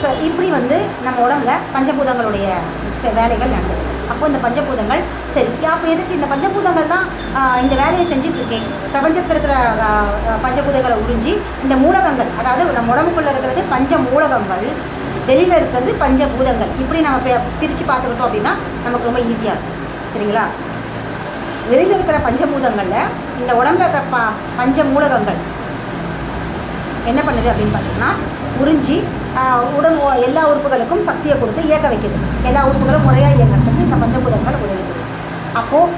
So இப்படி வந்து நம்ம உடம்புல பஞ்சபூதங்களுடைய செ- வேலைகள் நடந்தது அப்போ இந்த பஞ்சபூதங்கள் சரி அப்போ எதுக்கு இந்த பஞ்சபூதங்கள் தான் இந்த வேலையை செஞ்சுட்டு பிரபஞ்சத்தில் இருக்கிற பஞ்சபூதங்களை உறிஞ்சி இந்த மூலகங்கள் அதாவது நம்ம உடம்புக்குள்ளே இருக்கிறது பஞ்ச மூலகங்கள் வெளியில் இருக்கிறது பஞ்சபூதங்கள். இப்படி நம்ம பிரித்து பார்த்துக்கிட்டோம் அப்படின்னா நமக்கு ரொம்ப ஈஸியாக இருக்கும். சரிங்களா? வெளியில் இருக்கிற பஞ்சபூதங்களில் இந்த உடம்புல இருக்கிற ப பஞ்ச மூலகங்கள் என்ன பண்ணுது அப்படின்னு பார்த்தீங்கன்னா உறிஞ்சி உடல் உடம்பு எல்லா உறுப்புகளுக்கும் சக்தியை கொடுத்து இயக்க வைக்குது எல்லா உறுப்புகளும் முறையாக இயங்கிறதுக்கு இந்த பஞ்சபூதங்கள் உதவி செய்யுது அப்போது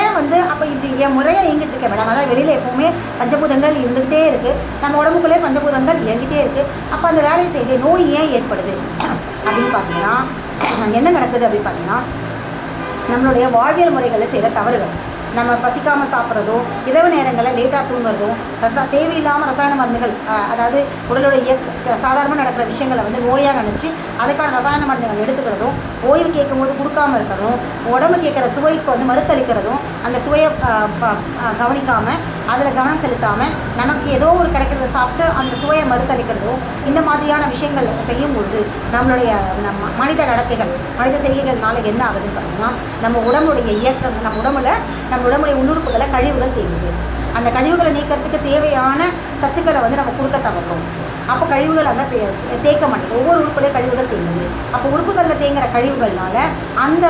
ஏன் வந்து அப்போ இப்படி ஏன் முறையாக இயங்கிட்டு இருக்க? மேடம் அதாவது வெளியில் எப்போவுமே பஞ்சபூதங்கள் இருந்துகிட்டே இருக்குது நம்ம உடம்புக்குள்ளே பஞ்சபூதங்கள் இயங்கிட்டே இருக்குது அப்போ அந்த வேலையை செய்து நோய் ஏன் ஏற்படுது? அப்படின்னு பார்த்தீங்கன்னா என்ன நடக்குது அப்படின்னு பார்த்தீங்கன்னா நம்மளுடைய வாழ்வியல் முறைகளில் செய்கிற தவறுகள். நம்ம பசிக்காமல் சாப்பிட்றதோ இரவு நேரங்களில் லேட்டாக தூங்குறதோ ரசா தேவையில்லாமல் ரசாயன மருந்துகள் அதாவது உடலோட இயக்க சாதாரணமாக நடக்கிற விஷயங்களை வந்து நோயாக நினச்சி அதுக்கான ரசாயன மருந்துகள் எடுத்துக்கிறதும் ஓய்வு கேட்கும் போது கொடுக்காம இருக்கிறதும் உடம்பு கேட்குற சுவைக்கு வந்து மறுத்தளிக்கிறதும் அந்த சுவையை கவனிக்காமல் அதில் கவனம் செலுத்தாமல் நமக்கு ஏதோ ஒரு கிடைக்கிறத சாப்பிட்டு அந்த சுவையை மறுத்தளிக்கிறதும் இந்த மாதிரியான விஷயங்கள் செய்யும்பொழுது நம்மளுடைய நம்ம மனித நடத்தைகள் மனித செய்கைகள்னால என்ன ஆகுதுன்னு பார்த்தீங்கன்னா நம்ம உடம்புடைய இயக்கம் நம்ம உடம்புல நம்ம உடம்புடைய உள்ளுறுப்புகளை கழிவுகள் தேங்குது அந்த கழிவுகளை நீக்கிறதுக்கு தேவையான சத்துக்களை வந்து நம்ம கொடுக்க தவிர்க்கும் அப்போ கழிவுகள் அங்கே தே தேக்க மாட்டேங்குது. ஒவ்வொரு உறுப்புலேயும் கழிவுகள் தேங்குது அப்போ உறுப்புகளில் தேங்குற கழிவுகள்னால அந்த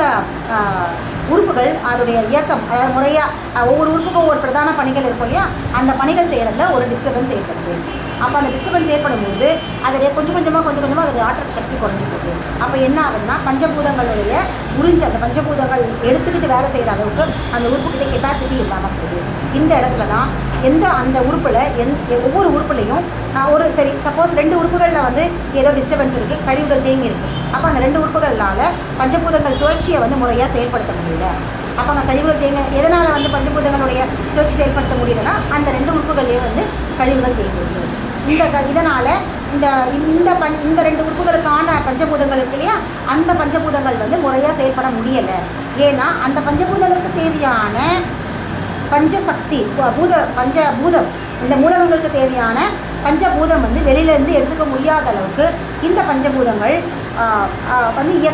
உறுப்புகள் அதோடைய இயக்கம் அதாவது முறையாக ஒவ்வொரு உறுப்புக்கும் ஒவ்வொரு பிரதான பணிகள் இருக்கும் இல்லையா? அந்த பணிகள் செய்கிறதுல ஒரு டிஸ்டர்பன்ஸ் ஏற்படுது. அப்போ அந்த டிஸ்டர்பன்ஸ் ஏற்படும்போது அதில் கொஞ்சம் கொஞ்சமாக கொஞ்சம் கொஞ்சமாக அதோடைய ஆற்றல் சக்தி குறைஞ்சி போகுது. அப்போ என்ன ஆகுதுன்னா பஞ்சபூதங்களுடைய உறிஞ்சு அந்த பஞ்சபூதங்கள் எடுத்துக்கிட்டு வேலை செய்கிற அளவுக்கு அந்த உறுப்புக்கிட்ட கெப்பாசிட்டி இல்லாமல் போகுது. இந்த இடத்துல தான் எந்த அந்த உறுப்பில் எந் ஒவ்வொரு உறுப்புலையும் ஒரு சரி சப்போஸ் ரெண்டு உறுப்புகளில் வந்து ஏதோ டிஸ்டர்பன்ஸ் இருக்குது கழிவுகள் தேங்கி இருக்குது அப்போ அந்த ரெண்டு உறுப்புகள்னால பஞ்சபூதங்கள் சுழற்சியை வந்து முறையாக செயல்படுத்த முடியல. அப்போ அந்த கழிவுகள் தேங்க எதனால் வந்து பஞ்சபூதங்களுடைய சுழற்சி செயல்படுத்த முடியலன்னா அந்த ரெண்டு உறுப்புகள்லேயே வந்து கழிவுகள் தேங்குது இந்த க இதனால் இந்த இந்த பஞ் இந்த ரெண்டு உறுப்புகளுக்கான பஞ்சபூதங்கள் இருக்கு இல்லையா அந்த பஞ்சபூதங்கள் வந்து முறையாக செயல்பட முடியலை. ஏன்னா அந்த பஞ்சபூதங்களுக்கு தேவையான பஞ்சசக்தி ப- பூத பஞ்ச பூதம் இந்த மூலகங்களுக்கு தேவையான பஞ்சபூதம் வந்து வெளியிலேருந்து எடுத்துக்க முடியாத அளவுக்கு இந்த பஞ்சபூதங்கள் வந்து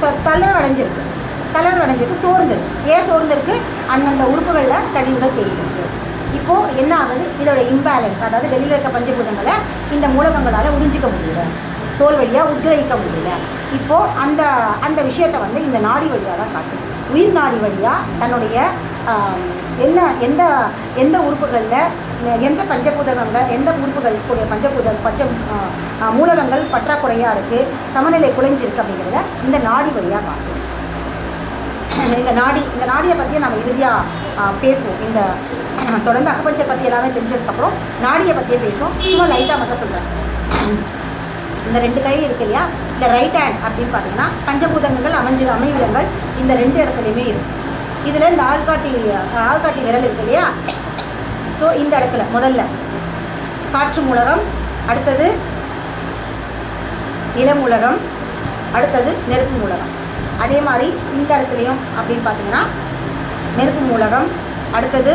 த- தளர்வடைஞ்சிருக்கு தளர்வடைஞ்சிருக்கு சோர்ந்துருக்கு. ஏன் சோர்ந்திருக்கு? அந்தந்த உறுப்புகளில் கழிவுகள் தேங்கியிருக்கு இப்போது என்ன ஆகுது? இதோட இம்பேலன்ஸ் அதாவது வெளியில் இருக்க பஞ்சபூதங்களை இந்த மூலகங்களால் உறிஞ்சிக்க முடியல. தோல் வழியாக உத்கிரகிக்க முடியல. இப்போது அந்த அந்த விஷயத்தை வந்து இந்த நாடி வழியாக தான் காட்டுது. உயிர் நாடி வழியாக தன்னுடைய என்ன எந்த எந்த உறுப்புகளில் எந்த பஞ்சபூதகங்கள் எந்த உறுப்புகள் கூடிய பஞ்சபூத பஞ்ச மூலகங்கள் பற்றாக்குறையாக இருக்குது சமநிலை குறைஞ்சிருக்கு அப்படிங்கிறத இந்த நாடி வழியாக காட்டும் இந்த நாடி இந்த நாடியை பற்றி நம்ம இறுதியாக பேசுவோம். இந்த தொடர்ந்து அக்குபஞ்சர் பற்றி எல்லாமே தெரிஞ்சதுக்கப்புறம் நாடியை பற்றியே பேசுவோம். சும்மா லைட்டாக மட்டும் சொல்கிறேன் இந்த ரெண்டு கை இருக்கு இல்லையா? இந்த ரைட் ஹேண்ட் அப்படின்னு பார்த்தீங்கன்னா பஞ்சபூதங்கள் அமைஞ்சு அமைவிடங்கள் இந்த ரெண்டு இடத்துலையுமே இருக்கும் இதில் இந்த ஆள்காட்டி ஆள்காட்டி விரல் இருக்கு இல்லையா? ஸோ இந்த இடத்துல முதல்ல. காற்று மூலகம் அடுத்தது நிலமூலகம் அடுத்தது நெருப்பு மூலகம். அதே மாதிரி இந்த இடத்துலையும் அப்படின்னு பார்த்தீங்கன்னா நெருப்பு மூலகம் அடுத்தது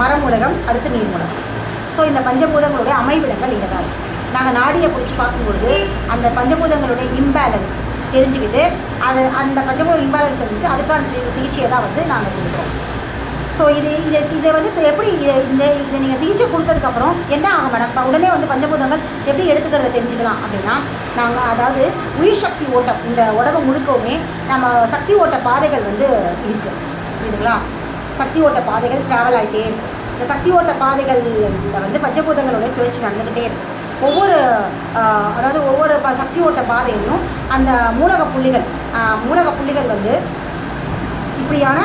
மரமூலகம் அடுத்து நீர் மூலகம் ஸோ இந்த பஞ்சபூதங்களுடைய அமைவிடங்கள் இங்கே தான். நாங்கள் நாடியை பிடிச்சி பார்க்கும்பொழுது அந்த பஞ்சபூதங்களுடைய இம்பேலன்ஸ் தெரிஞ்சுக்கிட்டு அது அந்த பஞ்சபூத இம்பேலன்ஸ் தெரிஞ்சுட்டு அதுக்கான சிகிச்சையை தான் வந்து நாங்கள் கொடுக்குறோம். ஸோ இது இதை இதை வந்து எப்படி இதை இந்த இதை நீங்கள் சிகிச்சை கொடுத்ததுக்கப்புறம் என்ன ஆகும் மேடம் உடனே வந்து பஞ்சபூதங்கள் எப்படி எடுத்துக்கிறத தெரிஞ்சுக்கலாம் அப்படின்னா நாங்கள் அதாவது உயிர் சக்தி ஓட்டம் இந்த உடம்பு முழுக்கவுமே நம்ம சக்தி ஓட்ட பாதைகள் வந்து இருக்குது புரியுதுங்களா? சக்தி ஓட்ட பாதைகள் ட்ராவல் ஆகிட்டே இருக்குது இந்த சக்தி ஓட்ட பாதைகளில் வந்து பஞ்சபூதங்களுடைய சுழற்சி நடந்துக்கிட்டே இருக்கு. ஒவ்வொரு அதாவது ஒவ்வொரு ப- சக்தி ஓட்ட பாதையிலும் அந்த மூலக புள்ளிகள் மூலக புள்ளிகள் வந்து இப்படியான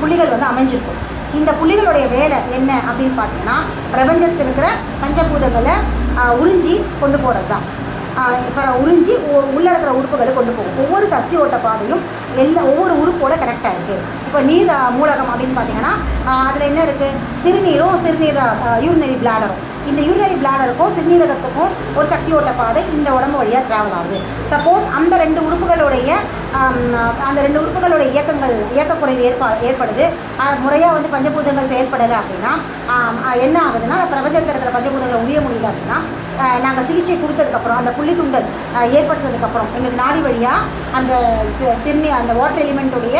புள்ளிகள் வந்து அமைஞ்சிருக்கும். இந்த புள்ளிகளுடைய வேலை என்ன அப்படின்னு பார்த்தீங்கன்னா பிரபஞ்சத்தில் இருக்கிற பஞ்சபூதங்களை உறிஞ்சி கொண்டு போகிறது தான் உறிஞ்சி உள்ளே இருக்கிற உறுப்புகளை கொண்டு போகும். ஒவ்வொரு சக்தி ஓட்ட பாதையும் எல்லா ஒவ்வொரு உறுப்போட கரெக்டாக இருக்குது இப்போ நீர் மூலகம் அப்படின்னு பார்த்தீங்கன்னா அதில் என்ன இருக்குது சிறுநீரும் சிறுநீர் யூரினரி பிளாடரும் இந்த யூரினரி பிளாடருக்கும் சிறுநீரகத்துக்கும் ஒரு சக்தி ஓட்ட பாதை இந்த உடம்பு வழியாக ட்ராவல் ஆகுது. சப்போஸ் அந்த ரெண்டு உறுப்புகளுடைய அந்த ரெண்டு உறுப்புகளுடைய இயக்கங்கள் இயக்கக்குறைவு ஏற்பா ஏற்படுது. முறையாக வந்து பஞ்சபூதங்கள் செயல்படலை அப்படின்னா என்ன ஆகுதுன்னா பிரபஞ்சத்தில் இருக்கிற பஞ்சபூதங்களை உரிய முடியல அப்படின்னா நாங்கள் சிகிச்சை கொடுத்ததுக்கப்புறம் அந்த புள்ளி துண்டல் ஏற்பட்டதுக்கப்புறம் எங்களுக்கு நாடி வழியாக அந்த சிறுநீ அந்த வாட்டர் எலிமெண்ட்டுடைய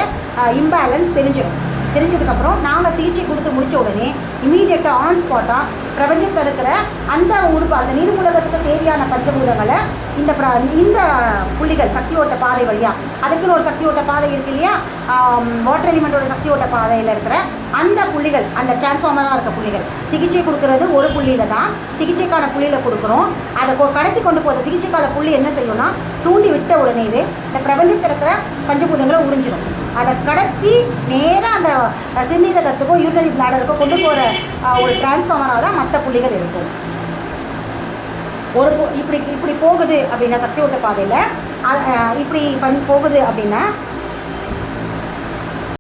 இம்பேலன்ஸ் தெரிஞ்சிடும். தெரிஞ்சதுக்கப்புறம் நாங்கள் சிகிச்சை கொடுத்து முடிச்ச உடனே இமீடியட்டாக ஆன் ஸ்பாட்டாக பிரபஞ்சத்தில் இருக்கிற அந்த உறுப்பு அந்த நீர்மூலகத்துக்கு தேவையான பஞ்சபூதங்களை இந்த பிர இந்த புள்ளிகள் சக்தி ஓட்ட பாதை வழியாக அதுக்குன்னு ஒரு சக்தி ஓட்ட பாதை இருக்கு இல்லையா? வாட்டர் எலிமெண்ட்டோட சக்தி ஓட்ட பாதையில் இருக்கிற அந்த புள்ளிகள் அந்த டிரான்ஸ்ஃபார்மராக இருக்க புள்ளிகள் சிகிச்சை கொடுக்கறது ஒரு புள்ளியில் தான். சிகிச்சைக்கான புள்ளியில் கொடுக்குறோம். அதை கொ- கடத்தி கொண்டு போகிற சிகிச்சைக்கான புள்ளி என்ன செய்யணும்னா தூண்டி விட்ட உடனேவே இந்த பிரபஞ்சத்தில் இருக்கிற பஞ்சபூதங்களை உறிஞ்சிடும் அதை கடத்தி நேராக அந்த அஹ், சிறுநீரகத்துக்கோ யூரினரி பிளாடருக்கோ கொண்டு போகிற ஒரு டிரான்ஸ்ஃபார்மராக தான் மற்ற புள்ளிகள் இருக்கும். ஒரு இப்படி இப்படி போகுது அப்படின்னா சக்தி ஓட்ட பாதையில் இப்படி பண் போகுது அப்படின்னா